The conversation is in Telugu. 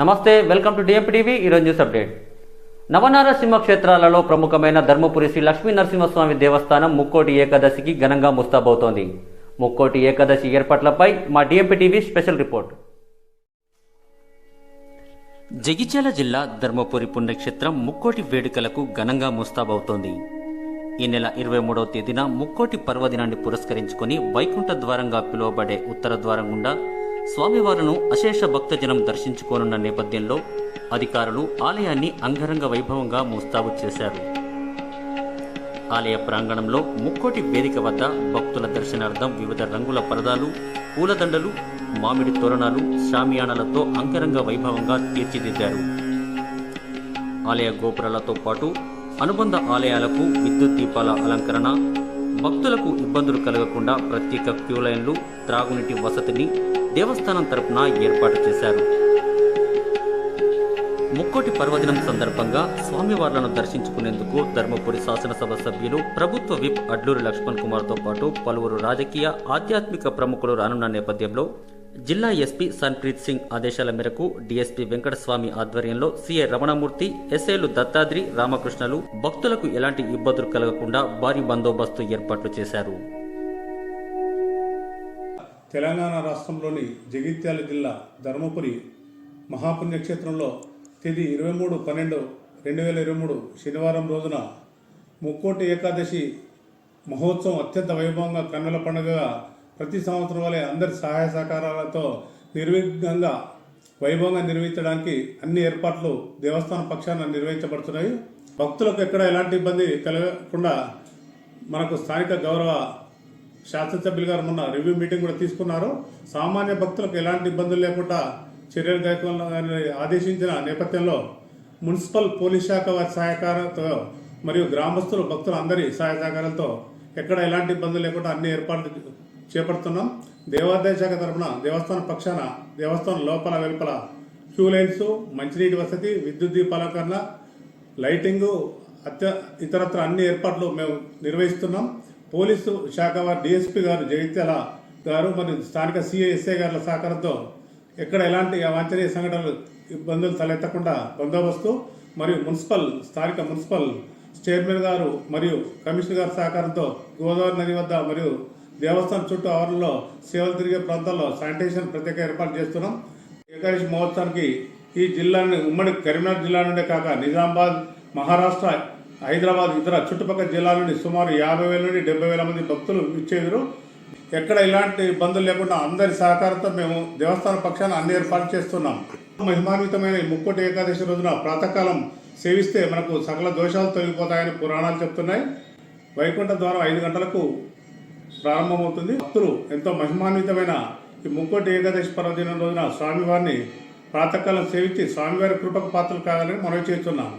నమస్తే వెల్కమ్ టు డిఎంపీ టీవీ ఈరోజు న్యూస్ అప్డేట్ నవనారసింహ క్షేత్రాలలో ప్రముఖమైన ధర్మపురి శ్రీ లక్ష్మీ నరసింహస్వామి దేవస్థానం ముక్కోటి ఏకాదశికి ఘనంగా ముస్తాబవుతోంది. ముక్కోటి ఏకాదశి ఏర్పాట్లపై మా DMP TV special report Jagtial జిల్లా ధర్మపురి పుణ్యక్షేత్రం ముక్కోటి వేడుకలకు ఘనంగా ముస్తాబవుతోంది. ఈ నెల ఇరవై మూడవ తేదీన ముక్కోటి పర్వదినాన్ని పురస్కరించుకుని వైకుంఠ ద్వారంగా పిలువబడే ఉత్తర ద్వారం గుండా స్వామివారును అశేష భక్తజనం దర్శించుకోనున్న నేపథ్యంలో అధికారులు ఆలయాన్ని అంగరంగ వైభవంగా ముస్తాబు చేశారు. ఆలయ ప్రాంగణంలో ముక్కోటి వేదిక వద్ద భక్తుల దర్శనార్థం వివిధ రంగుల పరదాలు పూలదండలు మామిడి తోరణాలు షామియానాలతో అంగరంగ వైభవంగా తీర్చిదిద్దారు. ఆలయ గోపురాలతో పాటు అనుబంధ ఆలయాలకు విద్యుత్ దీపాల అలంకరణ భక్తులకు ఇబ్బందులు కలగకుండా ప్రత్యేక క్యూ లైన్లు త్రాగునీటి వసతిని దేవస్థానం తరపున ఏర్పాటు చేశారు. ముక్కోటి పర్వదినం సందర్భంగా స్వామివార్లను దర్శించుకునేందుకు ధర్మపురి శాసనసభ సభ్యులు ప్రభుత్వ విప్ అడ్లూరి లక్ష్మణ్ కుమార్తో పాటు పలువురు రాజకీయ ఆధ్యాత్మిక ప్రముఖులు రానున్న నేపథ్యంలో జిల్లా ఎస్పీ సన్ప్రీత్ సింగ్ ఆదేశాల మేరకు డీఎస్పీ వెంకటస్వామి ఆధ్వర్యంలో సీఏ రమణమూర్తి ఎస్ఏలు దత్తాద్రి రామకృష్ణలు భక్తులకు ఎలాంటి ఇబ్బందులు కలగకుండా భారీ బందోబస్తు ఏర్పాట్లు చేశారు. తెలంగాణ రాష్ట్రంలోని జగిత్యాల జిల్లా ధర్మపురి మహాపుణ్యక్షేత్రంలో తేదీ ఇరవై మూడు పన్నెండు రెండు వేల ఇరవై మూడు శనివారం రోజున ముక్కోటి ఏకాదశి మహోత్సవం అత్యంత వైభవంగా కన్నుల పండుగగా ప్రతి సంవత్సరం వలె అందరి సహాయ సహకారాలతో నిర్విఘ్నంగా వైభవంగా నిర్వహించడానికి అన్ని ఏర్పాట్లు దేవస్థానం పక్షాన నిర్వహించబడుతున్నాయి. భక్తులకు ఎక్కడ ఎలాంటి ఇబ్బంది కలగకుండా మనకు స్థానిక గౌరవ శాసనసభ్యులు గారు మొన్న రివ్యూ మీటింగ్ కూడా తీసుకున్నారు. సామాన్య భక్తులకు ఎలాంటి ఇబ్బందులు లేకుండా చర్యలు కైకొనాలని ఆదేశించిన నేపథ్యంలో మున్సిపల్ పోలీస్ శాఖ వారి సహకారంతో మరియు గ్రామస్తులు భక్తులు అందరి సహాయ సహకారాలతో ఎక్కడ ఎలాంటి ఇబ్బందులు లేకుండా అన్ని ఏర్పాట్లు చేపడుతున్నాం. దేవాదాయ శాఖ తరఫున దేవస్థానం పక్షాన దేవస్థానం లోపల వెలుపల క్యూ లైన్స్ మంచినీటి వసతి విద్యుత్ దీపాలంకరణ లైటింగు అత్య ఇతరత్ర అన్ని ఏర్పాట్లు మేము నిర్వహిస్తున్నాం. పోలీసు శాఖ వారు డిఎస్పీ గారు జగిత్యాల గారు మరియు స్థానిక సిఐఎస్ఐ గారుల సహకారంతో ఎక్కడ ఎలాంటి అవాంఛనీయ సంఘటనలు ఇబ్బందులు తలెత్తకుండా బందోబస్తు మరియు మున్సిపల్ స్థానిక మున్సిపల్ చైర్మన్ గారు మరియు కమిషనర్ గారి సహకారంతో గోదావరి నది వద్ద మరియు దేవస్థానం చుట్టూ ఆవరణలో సేవలు తిరిగే ప్రాంతాల్లో శానిటేషన్ ప్రత్యేక ఏర్పాటు చేస్తున్నాం. ఏకాదశి మహోత్సవానికి ఈ జిల్లాని ఉమ్మడి కరీంనగర్ జిల్లా నుండే కాక నిజామాబాద్ మహారాష్ట్ర హైదరాబాద్ ఇతర చుట్టుపక్కల జిల్లాల నుండి సుమారు యాభై వేల నుండి డెబ్బై వేల మంది భక్తులు ఇచ్చేందుకు ఎక్కడ ఎలాంటి ఇబ్బందులు లేకుండా అందరి సహకారంతో మేము దేవస్థాన పక్షాన అన్ని ఏర్పాటు చేస్తున్నాం. మహిమాన్వితమైన ఈ ముక్కోటి ఏకాదశి రోజున ప్రాతకాలం సేవిస్తే మనకు సకల దోషాలు తొలగిపోతాయని పురాణాలు చెప్తున్నాయి. వైకుంఠ ద్వారం ఐదు గంటలకు ప్రారంభమవుతుంది. భక్తులు ఎంతో మహిమాన్వితమైన ఈ ముక్కోటి ఏకాదశి పర్వదినం రోజున స్వామివారిని ప్రాతకాలం సేవించి స్వామివారి కృపకు పాత్రలు కావాలని మనవి చేస్తున్నాం.